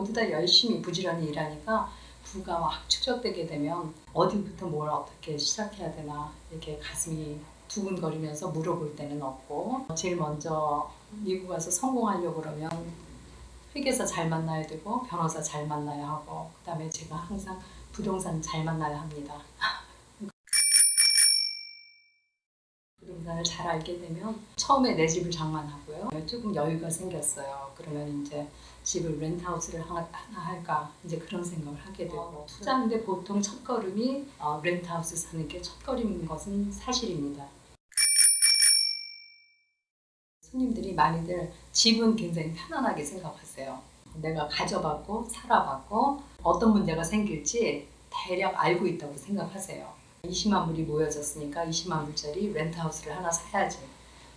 모두 다 열심히 부지런히 일하니까 부가 막 축적되게 되면 어디부터 뭘 어떻게 시작해야 되나 이렇게 가슴이 두근거리면서 물어볼 때는 없고 제일 먼저 미국 와서 성공하려고 그러면 회계사 잘 만나야 되고 변호사 잘 만나야 하고 그다음에 제가 항상 부동산 잘 만나야 합니다. 부동산을 잘 알게 되면 처음에 내 집을 장만하고요. 조금 여유가 생겼어요. 그러면 이제 집을 렌트하우스를 하나, 하나 할까 이제 그런 생각을 하게 되고 투자하는데 보통 첫 걸음이 어, 렌트하우스 사는 게 첫 걸음인 것은 사실입니다. 손님들이 많이들 집은 굉장히 편안하게 생각하세요. 내가 가져봤고 살아봤고 어떤 문제가 생길지 대략 알고 있다고 생각하세요. 20만 불이 모여졌으니까 20만 불짜리 렌트하우스를 하나 사야지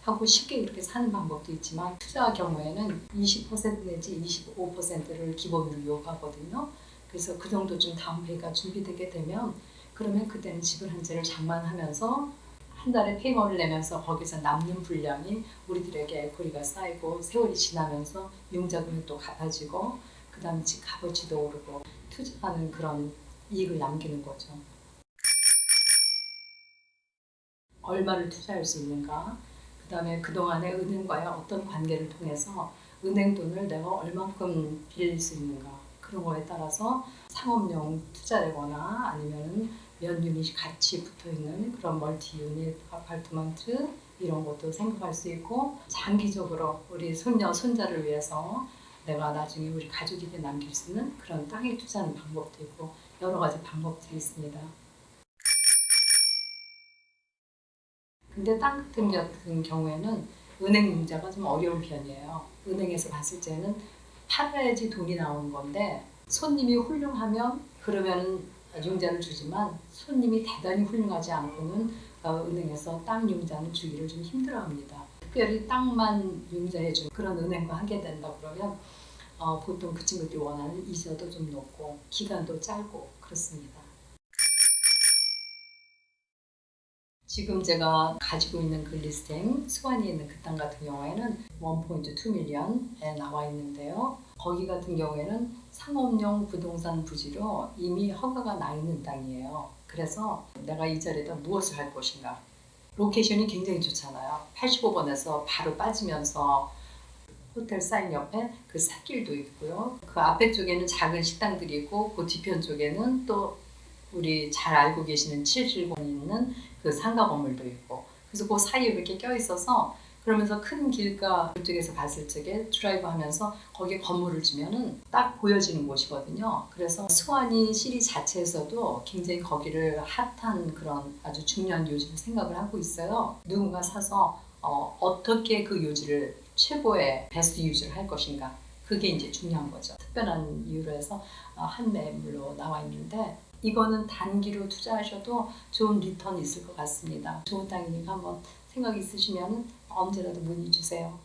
하고 쉽게 그렇게 사는 방법도 있지만 투자 경우에는 20% 내지 25%를 기본으로 요구하거든요. 그래서 그 정도 좀 다운페이가 준비되게 되면 그러면 그때는 집을 한 채를 장만하면서 한 달에 페이먼을 내면서 거기서 남는 분량이 우리들에게 에코리가 쌓이고 세월이 지나면서 융자금이 또 갚아지고 그 다음에 집 값어치도 오르고 투자하는 그런 이익을 남기는 거죠. 얼마를 투자할 수 있는가 그 다음에 그동안에 은행과의 어떤 관계를 통해서 은행 돈을 내가 얼만큼 빌릴 수 있는가 그런 거에 따라서 상업용 투자되거나 아니면 몇 유닛이 같이 붙어 있는 그런 멀티 유닛 아파트먼트 이런 것도 생각할 수 있고 장기적으로 우리 손녀 손자를 위해서 내가 나중에 우리 가족에게 남길 수 있는 그런 땅에 투자하는 방법도 있고 여러 가지 방법들이 있습니다. 근데 땅 같은 같은 경우에는 은행 융자가 좀 어려운 편이에요. 은행에서 봤을 때는 팔아야지 돈이 나오는 건데 손님이 훌륭하면 그러면 융자를 주지만 손님이 대단히 훌륭하지 않고는 어, 은행에서 땅 융자는 주기를 좀 힘들어합니다. 특별히 땅만 융자해준 그런 은행과 하게 된다 그러면 어, 보통 그 친구들이 원하는 이자도 좀 높고 기간도 짧고 그렇습니다. 지금 제가 가지고 있는 그 리스팅 수완이 있는 그 땅 같은 경우에는 1.2 밀리언에 나와 있는데요. 거기 같은 경우에는 상업용 부동산 부지로 이미 허가가 나 있는 땅이에요. 그래서 내가 이 자리에다 무엇을 할 것인가. 로케이션이 굉장히 좋잖아요. 85번에서 바로 빠지면서 호텔 사인 옆에 그 삿길도 있고요. 그 앞에 쪽에는 작은 식당들이 있고 그 뒤편 쪽에는 또 우리 잘 알고 계시는 770이 있는 그 상가 건물도 있고 그래서 그 사이에 이렇게 껴 있어서 그러면서 큰 길가 그쪽에서 봤을 적에 드라이브 하면서 거기에 건물을 지면은 딱 보여지는 곳이거든요. 그래서 수완이 시리 자체에서도 굉장히 거기를 핫한 그런 아주 중요한 요지로 생각을 하고 있어요. 누군가 사서 어, 어떻게 그 요지를 최고의 베스트 유지를 할 것인가. 그게 이제 중요한 거죠. 특별한 이유로 해서 어, 한 매물로 나와 있는데 이거는 단기로 투자하셔도 좋은 리턴이 있을 것 같습니다. 좋은 땅이니까 한번 생각 있으시면 언제라도 문의 주세요.